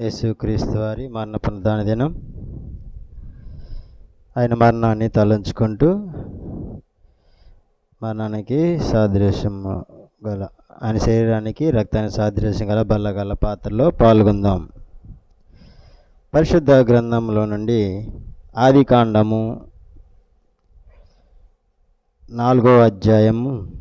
యేసుక్రీస్తు వారి మరణ పునదాన దినం. ఆయన మరణాన్ని తలంచుకుంటూ మరణానికి సాదృశ్యం గల ఆయన శరీరానికి రక్తానికి సాదృశ్యం గల బల్లగల పాత్రలో పాల్గొందాం. పరిశుద్ధ గ్రంథంలో నుండి ఆది కాండము నాలుగో అధ్యాయము.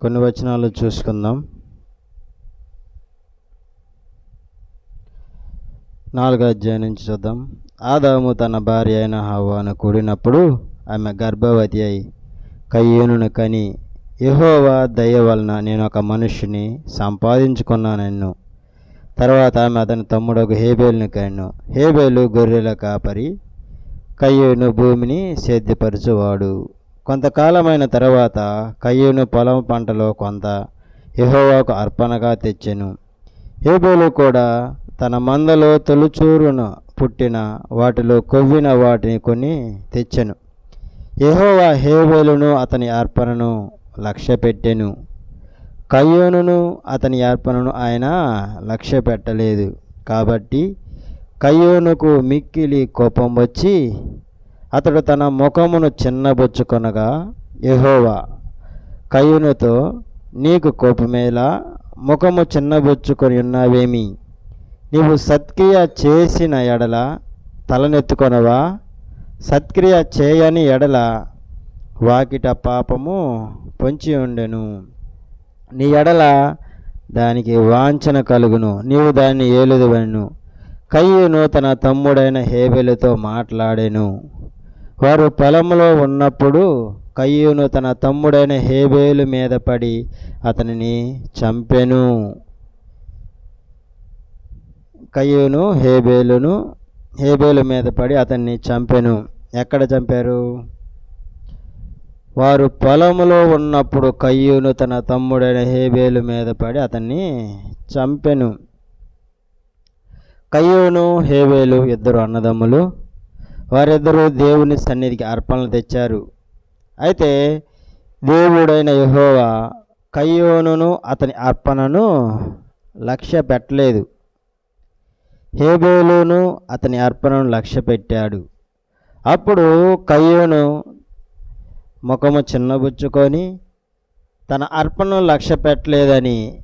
కొన్ని వచనాలు చూసుకుందాం. నాలుగో అధ్యాయం నుంచి చూద్దాం. ఆదాము తన భార్య అయిన హవాను కూడినప్పుడు ఆమె గర్భవతి అయి కయ్యూనును కని యహోవా దయ వలన నేను ఒక మనుష్యుని సంపాదించుకున్నానన్ను. తర్వాత ఆమె అతని తమ్ముడు హేబేలును కన్ను. హేబేలు గొర్రెల కాపరి కయ్యూను భూమిని సేద్యపరచువాడు. కొంతకాలమైన తర్వాత కయ్యూను పొలం పంటలో కొంత యహోవాకు అర్పణగా తెచ్చెను. హేబేలు కూడా తన మందలో తొలుచూరున పుట్టిన వాటిలో కొవ్విన వాటిని కొని తెచ్చెను. యహోవా హేబేలును అతని అర్పణను లక్ష్యపెట్టెను. కయ్యోనును అతని అర్పణను ఆయన లక్ష్య పెట్టలేదు కాబట్టి కయ్యోనుకు మిక్కిలి కోపం వచ్చి అతడు తన ముఖమును చిన్నబొచ్చుకొనగా యెహోవా కయ్యూనుతో నీకు కోపమేలా ముఖము చిన్నబొచ్చుకొని ఉన్నావేమి? నీవు సత్క్రియ చేసిన ఎడల తలనెత్తుకొనవా? సత్క్రియ చేయని ఎడల వాకిట పాపము పొంచి ఉండెను. నీ ఎడల దానికి వాంఛన కలుగును. నీవు దాన్ని ఏలుదువను. కయ్యును తన తమ్ముడైన హేబెలుతో మాట్లాడెను. వారు పొలంలో ఉన్నప్పుడు కయ్యూను తన తమ్ముడైన హేబేలు మీద పడి అతనిని చంపెను. కయ్యూను హేబేలును హేబేలు మీద పడి అతన్ని చంపెను. ఎక్కడ చంపారు? వారు పొలంలో ఉన్నప్పుడు కయ్యూను తన తమ్ముడైన హేబేలు మీద పడి అతన్ని చంపెను. కయ్యూను హేబేలు ఇద్దరు అన్నదమ్ములు. వారిద్దరూ దేవుని సన్నిధికి అర్పణలు తెచ్చారు. అయితే దేవుడైన యెహోవా కయ్యోనును అతని అర్పణను లక్ష్య పెట్టలేదు హేబేలును అతని అర్పణను లక్ష్య పెట్టాడు అప్పుడు కయ్యోను ముఖము చిన్నబుచ్చుకొని తన అర్పణను లక్ష్య పెట్టలేదని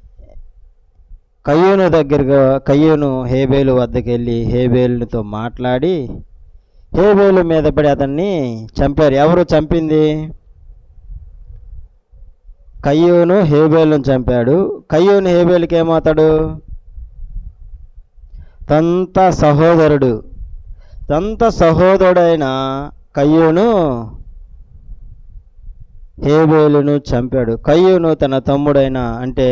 కయ్యూను దగ్గరగా కయ్యూను హేబేలు వద్దకు వెళ్ళి హేబేలుతో మాట్లాడి హేబేలు మీద పడి అతన్ని చంపారు. ఎవరు చంపింది? కయ్యూను హేబేలును చంపాడు. కయ్యూను హేబేలుకి ఏమవుతాడు తంత సహోదరుడు. తంత సహోదరుడైన కయ్యూను హేబేలును చంపాడు. కయ్యూను తన తమ్ముడైన అంటే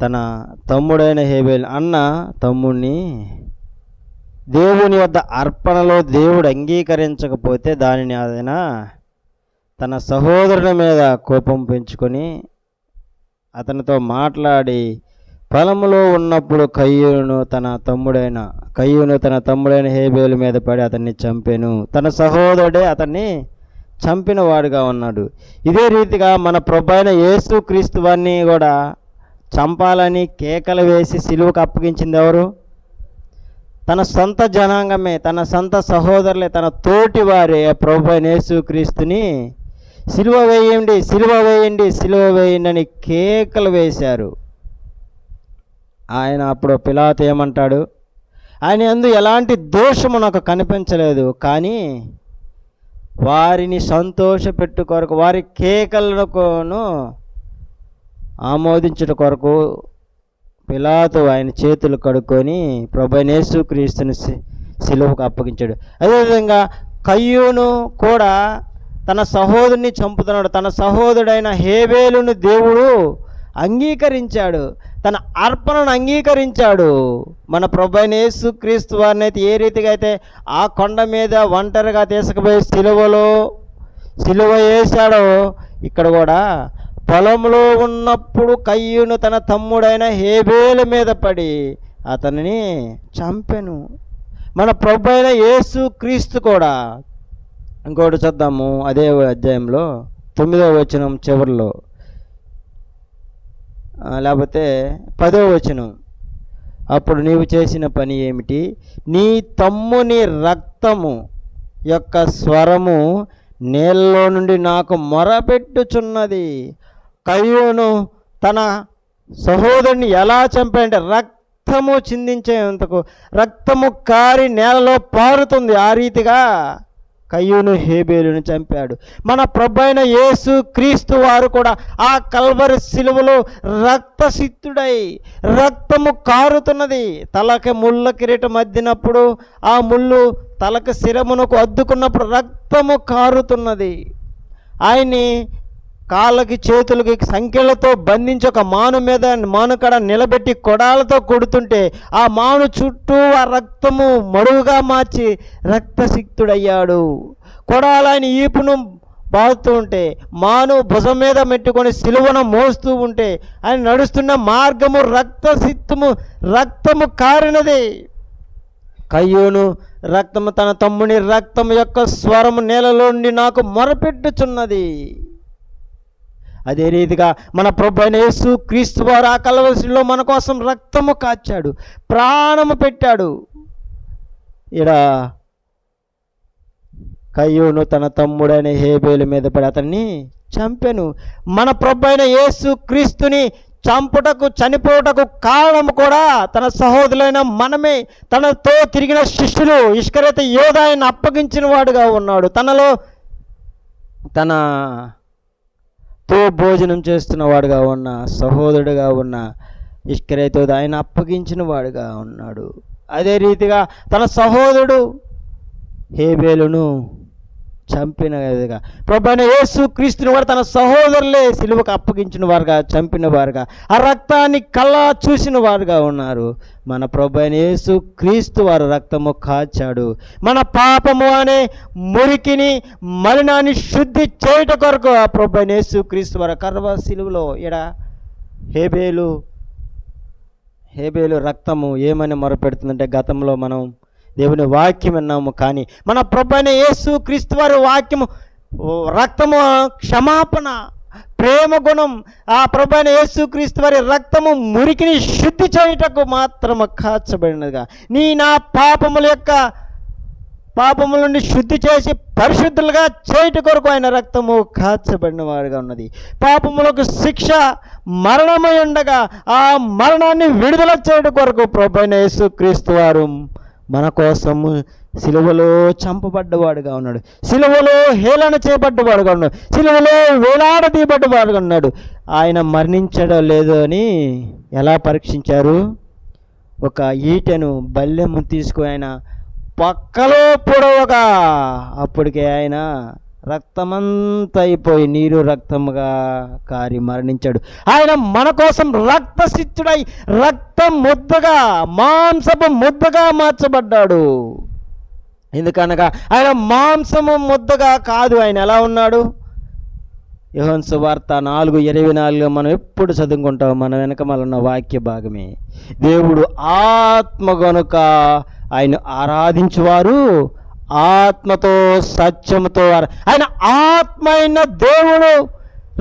తన తమ్ముడైన హేబేలు అన్న తమ్ముణ్ణి దేవుని వద్ద అర్పణలో దేవుడు అంగీకరించకపోతే దానిని ఆయన తన సహోదరుని మీద కోపం పెంచుకొని అతనితో మాట్లాడి పొలంలో ఉన్నప్పుడు కయ్యూను తన తమ్ముడైన కయ్యూను తన తమ్ముడైన హేబేలు మీద పడి అతన్ని చంపాను. తన సహోదరుడే అతన్ని చంపిన వాడుగా ఉన్నాడు. ఇదే రీతిగా మన ప్రభైన యేసు క్రీస్తు వారిని కూడా చంపాలని కేకలు వేసి సిలువకు అప్పగించింది ఎవరు? తన సొంత జనాంగమే తన సొంత సహోదరులే తన తోటి వారే ప్రభుపైన యేసు క్రీస్తుని సిలువ వేయండి సిలువ వేయండి సిలువ వేయండి అని కేకలు వేశారు. ఆయన అప్పుడు పిలాత్ ఏమంటాడు? ఆయన ఎందు ఎలాంటి దోషము నాకు కనిపించలేదు కానీ వారిని సంతోష పెట్టు కొరకు వారి కేకలను ఆమోదించుట కొరకు పిలాతు ఆయన చేతులు కడుక్కొని ప్రభనేసు క్రీస్తుని సిలువకు అప్పగించాడు. అదేవిధంగా కయ్యూను కూడా తన సహోదరుని చంపుతున్నాడు. తన సహోదరుడైన హేబేలును దేవుడు అంగీకరించాడు. తన అర్పణను అంగీకరించాడు. మన ప్రభైనేసు క్రీస్తు వారిని అయితే ఏ రీతిగా అయితే ఆ కొండ మీద ఒంటరిగా తీసుకుపోయి సిలువలో సిలువ వేశాడో ఇక్కడ కూడా పొలంలో ఉన్నప్పుడు కయ్యూను తన తమ్ముడైన హేబేల మీద పడి అతనిని చంపెను. మన ప్రభు అయిన యేసు క్రీస్తు కూడా ఇంకోటి చూద్దాము అదే అధ్యాయంలో తొమ్మిదవ వచనం చివరిలో. లేకపోతే పదో వచనం. అప్పుడు నీవు చేసిన పని ఏమిటి? నీ తమ్ముని రక్తము యొక్క స్వరము నీళ్ళలో నుండి నాకు మొరపెట్టుచున్నది. కయ్యూను తన సహోదరుని ఎలా చంపాడంటే రక్తము చిందించేంతకు రక్తము కారి నేలలో పారుతుంది ఆ రీతిగా కయ్యూను హేబేలును చంపాడు. మన ప్రభైన యేసు క్రీస్తు వారు కూడా ఆ కల్వరి శిలువలో రక్తసిద్ధుడై రక్తము కారుతున్నది. తలకి ముళ్ళ కిరీటం అద్దినప్పుడు ఆ ముళ్ళు తలకు శిరమునకు అద్దుకున్నప్పుడు రక్తము కారుతున్నది. ఆయన్ని కాళ్ళకి చేతులకి సంఖ్యలతో బంధించి ఒక మాను మీద మానుకడ నిలబెట్టి కొడాలతో కొడుతుంటే ఆ మాను చుట్టూ ఆ రక్తము మడుగుగా మార్చి రక్తసిక్తుడయ్యాడు. కొడాలు ఆయన ఈపును బాగుతూ ఉంటే మాను భుజం మీద మెట్టుకొని సిలువను మోస్తూ ఉంటే ఆయన నడుస్తున్న మార్గము రక్తసిక్తము రక్తము కారినది. కయ్యూను రక్తము తన తమ్ముని రక్తము యొక్క స్వరము నేలలోండి నాకు మొరపెట్టుచున్నది. అదే రీతిగా మన ప్రభు అయిన యేసు క్రీస్తు వారు ఆ కలవసిలో మన కోసం రక్తము కాచాడు ప్రాణము పెట్టాడు. ఇడ కయ్యూను తన తమ్ముడైన హేబేలు మీద పడి అతన్ని చంపెను. మన ప్రభు అయిన యేసు క్రీస్తుని చంపుటకు చనిపోవటకు కారణం కూడా తన సహోదరులైన మనమే. తనతో తిరిగిన శిష్యులు ఇష్కరైతే యోధాయన్ని అప్పగించిన వాడుగా ఉన్నాడు. తనలో తన తో భోజనం చేస్తున్న వాడుగా ఉన్న సహోదరుడుగా ఉన్న ఇష్కరైతో ఆయన అప్పగించిన వాడుగా ఉన్నాడు. అదే రీతిగా తన సహోదరుడు హేబేలును చంపిన విధంగా ప్రభైన యేసు క్రీస్తుని వారు తన సహోదరులే సిలువకు అప్పగించిన వారుగా చంపిన వారుగా ఆ రక్తాన్ని కళ్ళా చూసిన వారుగా ఉన్నారు. మన ప్రభైన యేసు క్రీస్తు వారు రక్తము కాచాడు. మన పాపము అనే మురికిని మలినాన్ని శుద్ధి చేయట కొరకు ఆ ప్రభైన యేసు క్రీస్తు వారు కర్వ సిలువలో ఇడ హేబేలు. హేబేలు రక్తము ఏమని మొరపెడుతుందంటే గతంలో మనం దేవుని వాక్యం విన్నాము కానీ మన ప్రభైన యేసు క్రీస్తు వారి వాక్యము రక్తము క్షమాపణ ప్రేమ గుణం ఆ ప్రభైన యేసు క్రీస్తు వారి రక్తము మురికిని శుద్ధి చేయుటకు మాత్రము కాచబడినదిగా. నీ నా పాపముల యొక్క పాపముల నుండి శుద్ధి చేసి పరిశుద్ధులుగా చేయుట కొరకు ఆయన రక్తము కాచబడిన వారుగా ఉన్నది. పాపములకు శిక్ష మరణమై ఉండగా ఆ మరణాన్ని విడుదల చేయడం కొరకు ప్రభైన యేసు క్రీస్తు వారు మన కోసము సిలువలో చంపబడ్డవాడుగా ఉన్నాడు. సిలువలో హేళన చేయబడ్డవాడుగా ఉన్నాడు. సిలువలో వేలాడదీయబడ్డవాడుగా ఉన్నాడు. ఆయన మరణించడం లేదు అని ఎలా పరీక్షించారు? ఒక ఈటెను బల్లెము తీసుకుని ఆయన పక్కలో పొడవగా అప్పటికే ఆయన రక్తమంతైపోయి అయిపోయి నీరు రక్తముగా కారి మరణించాడు. ఆయన మన కోసం రక్తసిద్ధుడై రక్తం ముద్దగా మాంసపు ముద్దగా మార్చబడ్డాడు. ఎందుకనగా ఆయన మాంసము ముద్దగా కాదు ఆయన ఎలా ఉన్నాడు? యోహన్ సువార్త నాలుగు ఇరవై నాలుగు మనం ఎప్పుడు చదువుకుంటాం మన వెనక ఉన్న వాక్య భాగమే. దేవుడు ఆత్మ గనుక ఆయన ఆరాధించువారు ఆత్మతో సత్యముతో ఆయన ఆత్మైన దేవుడు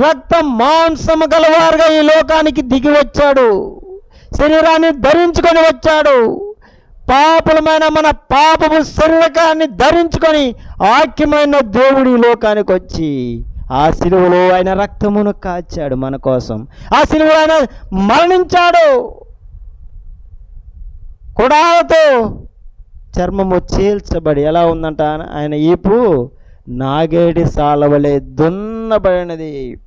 రక్త మాంసము గలవారుగా ఈ లోకానికి దిగి వచ్చాడు. శరీరాన్ని ధరించుకొని వచ్చాడు. పాపులమైన మన పాపము శరీరకాన్ని ధరించుకొని ఆక్యమైన దేవుడు ఈ లోకానికి వచ్చి ఆ సిలువలో ఆయన రక్తమును కాచాడు మన కోసం. ఆ సిలువలో ఆయన మరణించాడు. కుడాలతో చర్మము చీల్చబడి ఎలా ఉందంట? ఆయన ఈపు నాగేడి సాలవలే దున్నబడినది.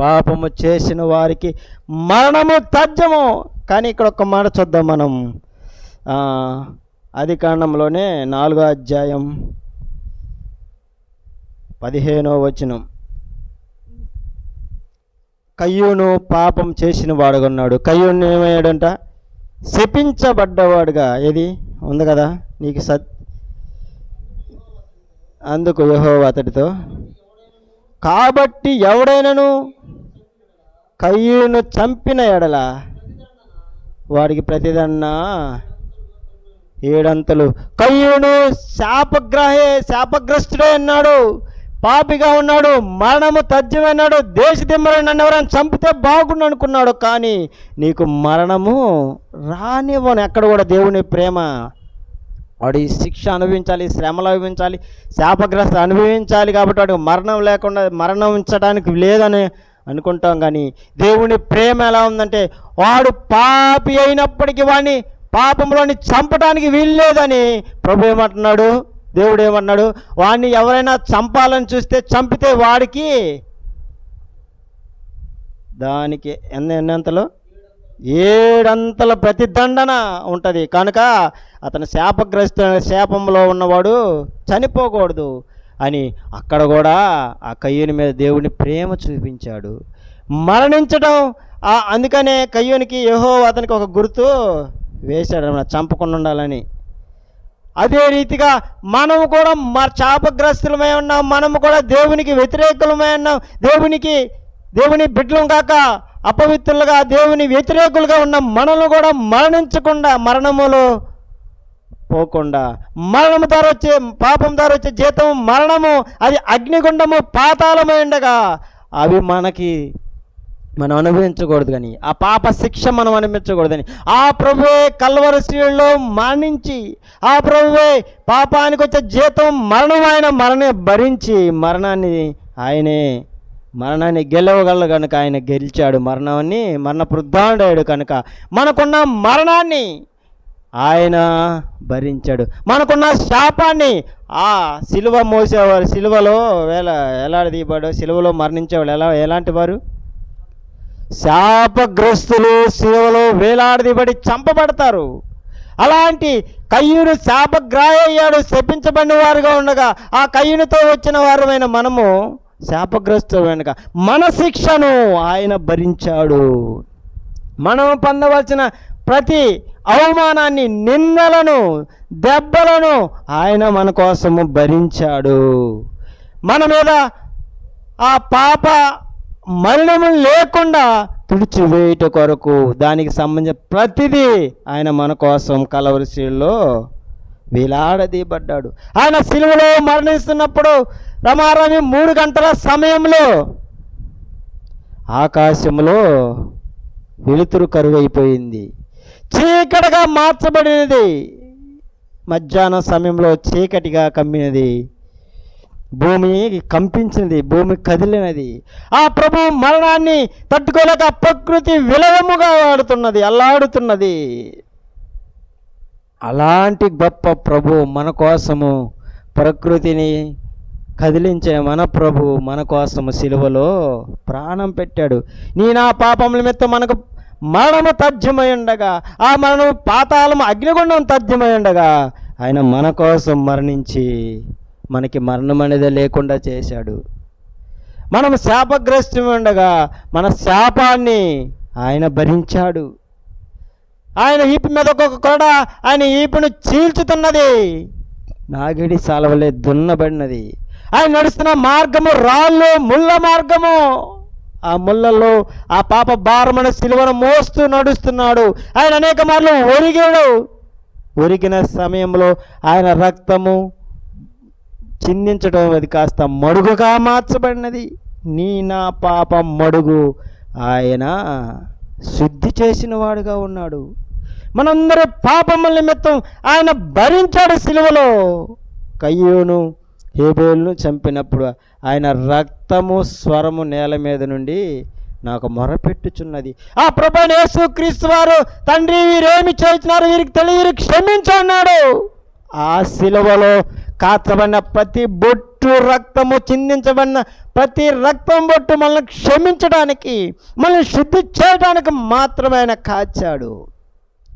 పాపము చేసిన వారికి మరణము తథ్యము. కానీ ఇక్కడ ఒక మాట చూద్దాం మనం. ఆ, కాండంలోనే నాలుగో అధ్యాయం పదిహేనో వచనం. కయ్యూను పాపం చేసిన వాడుగా ఉన్నాడు కయ్యూను ఏమయ్యాడంట? శపించబడ్డవాడుగా. ఏది? ఉంది కదా? నీకు సత్ అందుకు యహో అతడితో కాబట్టి ఎవడైనను కయ్యూను చంపిన ఎడల వాడికి ప్రతిదన్నా ఏడంతలు. కయ్యూను శాపగ్రహే శాపగ్రస్తుడే అన్నాడు పాపిగా ఉన్నాడు మరణము తజ్జమన్నాడు దేశ దిమ్మలు నన్ను ఎవరైనా చంపితే బాగుండు అనుకున్నాడు కానీ నీకు మరణము రానివ్వను. ఎక్కడ కూడా దేవుని ప్రేమ వాడు ఈ శిక్ష అనుభవించాలి శ్రమలు అనుభవించాలి శాపగ్రస్త అనుభవించాలి కాబట్టి వాడికి మరణం లేకుండా మరణం ఉంచడానికి లేదని అనుకుంటాం కానీ దేవుని ప్రేమ ఎలా ఉందంటే వాడు పాపి అయినప్పటికీ వాడిని పాపంలోని చంపడానికి వీల్లేదని ప్రభు ఏమంటున్నాడు? దేవుడు ఏమన్నాడు వాడిని ఎవరైనా చంపాలని చూస్తే చంపితే వాడికి దానికి ఎన్ని ఎన్నంతలో ఏడంతల ప్రతిదండన ఉంటుంది. కనుక అతను శాపగ్రస్త శాపంలో ఉన్నవాడు చనిపోకూడదు అని అక్కడ కూడా ఆ కయ్యూని మీద దేవుని ప్రేమ చూపించాడు. మరణించడం అందుకనే కయ్యూనికి యహో అతనికి ఒక గుర్తు వేశాడు. చంపకుండా ఉండాలని. అదే రీతిగా మనము కూడా మా శాపగ్రస్తులమై ఉన్నాం. మనము కూడా దేవునికి వ్యతిరేకులమై ఉన్నాం. దేవునికి దేవుని బిడ్డలం కాక అపవిత్రులుగా దేవుని వ్యతిరేకులుగా ఉన్న మనల్ని కూడా మరణించకుండా మరణములో పోకుండా. మరణము ద్వారా వచ్చే పాపం ద్వారా వచ్చే జీతం మరణము అది అగ్నిగుండము పాతాళమై ఉండగా అవి మనకి మనం అనుభవించకూడదు కానీ ఆ పాప శిక్ష మనం అనుభవించకూడదని ఆ ప్రభువే కల్వర శ్రీలో మరణించి ఆ ప్రభువే పాపానికి వచ్చే జీతం మరణం ఆయన మరణే భరించి మరణాన్ని ఆయనే మరణాన్ని గెలవగలడు కనుక ఆయన గెలిచాడు. మరణాన్ని మరణ వృద్ధాండాడు కనుక మనకున్న మరణాన్ని ఆయన భరించాడు. మనకున్న శాపాన్ని ఆ సిలువ మోసేవారు సిలువలో వేళ ఎలాడదీయబడు సిలువలో మరణించేవాడు ఎలా ఎలాంటి వారు? శాపగ్రస్తులు సిలువలో వేలాడదీయబడి చంపబడతారు. అలాంటి కయ్యూరు శాపగ్రాహయ్యాడు శపించబడిన వారుగా ఉండగా ఆ కయ్యూనితో వచ్చిన వారమైన మనము శాపగ్రస్తులైనగా మన శిక్షను ఆయన భరించాడు. మనం పొందవలసిన ప్రతి అవమానాన్ని నిందలను దెబ్బలను ఆయన మన కోసము భరించాడు. మన మీద ఆ పాప మరణము లేకుండా తుడిచివేయుట కొరకు దానికి సంబంధించిన ప్రతిదీ ఆయన మన కోసం కలవరిశీల్లో వేలాడదీయబడ్డాడు. ఆయన సిలువలో మరణిస్తున్నప్పుడు రమారమి మూడు గంటల సమయంలో ఆకాశంలో వెలుతురు కరువైపోయింది. చీకటిగా మార్చబడినది. మధ్యాహ్నం సమయంలో చీకటిగా కమ్మినది. భూమి కంపించినది భూమి కదిలినది. ఆ ప్రభు మరణాన్ని తట్టుకోలేక ప్రకృతి విలవముగా ఆడుతున్నది అల్లాడుతున్నది. అలాంటి గొప్ప ప్రభు మన కోసము ప్రకృతిని కదిలించే మన ప్రభు మన కోసము సిలువలో ప్రాణం పెట్టాడు. నీ నా పాపముల నిమిత్తం మనకు మరణము తథ్యమై ఉండగా ఆ మరణము పాతాళము అగ్నిగుండం తథ్యమై ఉండగా ఆయన మన కోసం మరణించి మనకి మరణం అనేది లేకుండా చేశాడు. మనం శాపగ్రస్తమై ఉండగా మన శాపాన్ని ఆయన భరించాడు. ఆయన ఈపు మీద ఒక కొడ ఆయన ఈపును చీల్చుతున్నది. నాగిడి సాలవలే దున్నబడినది. ఆయన నడుస్తున్న మార్గము రాళ్ళు ముళ్ళ మార్గము. ఆ ముళ్ళల్లో ఆ పాప భారమైన సిలువను మోస్తూ నడుస్తున్నాడు. ఆయన అనేక మార్లు ఒరిగాడు. ఒరిగిన సమయంలో ఆయన రక్తము చిందించడం అది కాస్త మడుగుగా మార్చబడినది. నీ నా పాప మడుగు. ఆయన శుద్ధి చేసిన వాడుగా ఉన్నాడు. మనందరి పాపముల నిమిత్తం ఆయన భరించాడు సిలువలో. కయ్యూను హేబేలును చంపినప్పుడు ఆయన రక్తము స్వరము నేల మీద నుండి నాకు మొరపెట్టుచున్నది. ఆ ప్రభాని యేసు క్రీస్తు వారు తండ్రి వీరేమి చేస్తున్నారు వీరికి తెలియరు వీరికి అన్నాడు. ఆ సిలువలో కాచబడిన ప్రతి బొట్టు రక్తము చిందించబడిన ప్రతి రక్తం బొట్టు మనల్ని క్షమించడానికి మనల్ని శుద్ధి చేయడానికి మాత్రమే ఆయన కాచాడు.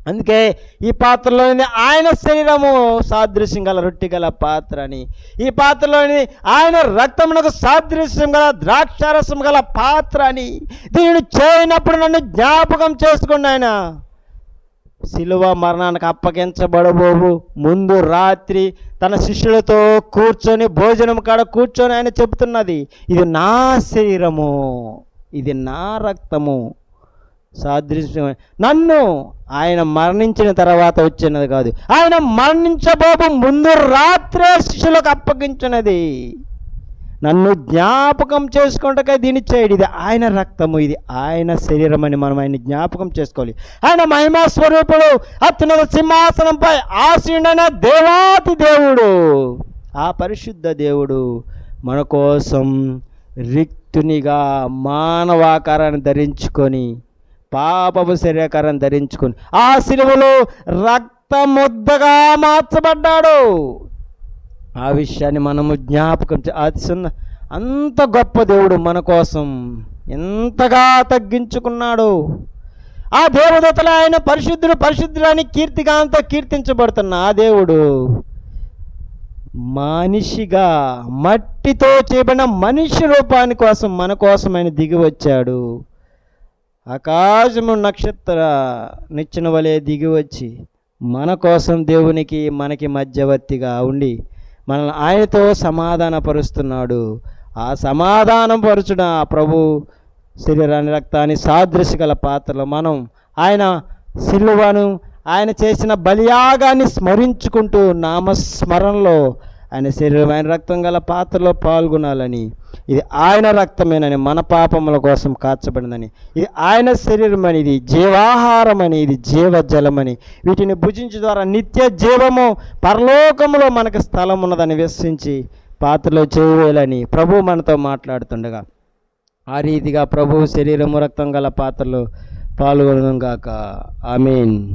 అందుకే ఈ పాత్రలోని ఆయన శరీరము సాదృశ్యం గల రొట్టె గల పాత్ర అని. ఈ పాత్రలోని ఆయన రక్తమునకు సాదృశ్యం గల ద్రాక్షారసం గల పాత్ర అని. దీనిని చేయనప్పుడు నన్ను జ్ఞాపకం చేసుకోండి ఆయన. శిలువ మరణానికి అప్పగించబడబోవు. ముందు రాత్రి తన శిష్యులతో కూర్చొని భోజనం కాడ కూర్చొని ఆయన చెబుతున్నది ఇది నా శరీరము ఇది నా రక్తము సాదృశ్యం. నన్ను ఆయన మరణించిన తర్వాత వచ్చినది కాదు. ఆయన మరణించబోబు ముందు రాత్రే శిష్యులకు అప్పగించినది. నన్ను జ్ఞాపకం చేసుకుంటకై దీన్ని చేయడు. ఇది ఆయన రక్తము ఇది ఆయన శరీరం అని మనం ఆయన జ్ఞాపకం చేసుకోవాలి. ఆయన మహిమా స్వరూపుడు అత్యున్నత సింహాసనంపై ఆశీడైన దేవాతి దేవుడు ఆ పరిశుద్ధ దేవుడు మన కోసం రిక్తునిగా మానవాకారాన్ని ధరించుకొని పాపపు శరీరకారాన్ని ధరించుకొని ఆ సిలువలో రక్తముద్దగా మార్చబడ్డాడు. ఆ విషయాన్ని మనము జ్ఞాపకం చే- చిన్న అంత గొప్ప దేవుడు మన కోసం ఎంతగా తగ్గించుకున్నాడు. ఆ దేవదతలు ఆయన పరిశుద్ధుడు పరిశుద్ధులని కీర్తిగాంతో కీర్తించబడుతున్న ఆ దేవుడు మనిషిగా మట్టితో చేయబడిన మనిషి రూపాని కోసం మన కోసం ఆయన దిగి వచ్చాడు. ఆకాశము నక్షత్ర నిచ్చిన వలె దిగివచ్చి మన కోసం దేవునికి మనకి మధ్యవర్తిగా ఉండి మనల్ని ఆయనతో సమాధానపరుస్తున్నాడు. ఆ సమాధానం పరుచున ఆ ప్రభు శరీరాన్ని రక్తాన్ని సాదృశ్య గల పాత్రలో మనం ఆయన సిలువను ఆయన చేసిన బలియాగాన్ని స్మరించుకుంటూ నామస్మరణలో ఆయన శరీరం ఆయన రక్తం గల పాత్రలో పాల్గొనాలని. ఇది ఆయన రక్తమేనని మన పాపముల కోసం కాచబడిందని ఇది ఆయన శరీరం అని ఇది జీవాహారం అని ఇది జీవజలమని. వీటిని భుజించు ద్వారా నిత్య జీవము పరలోకములో మనకు స్థలం ఉన్నదని విశ్వసించి పాత్రలో చేయవేలని ప్రభు మనతో మాట్లాడుతుండగా. ఆ రీతిగా ప్రభు శరీరము రక్తం గల పాత్రలో పాల్గొనడం ఐ మీన్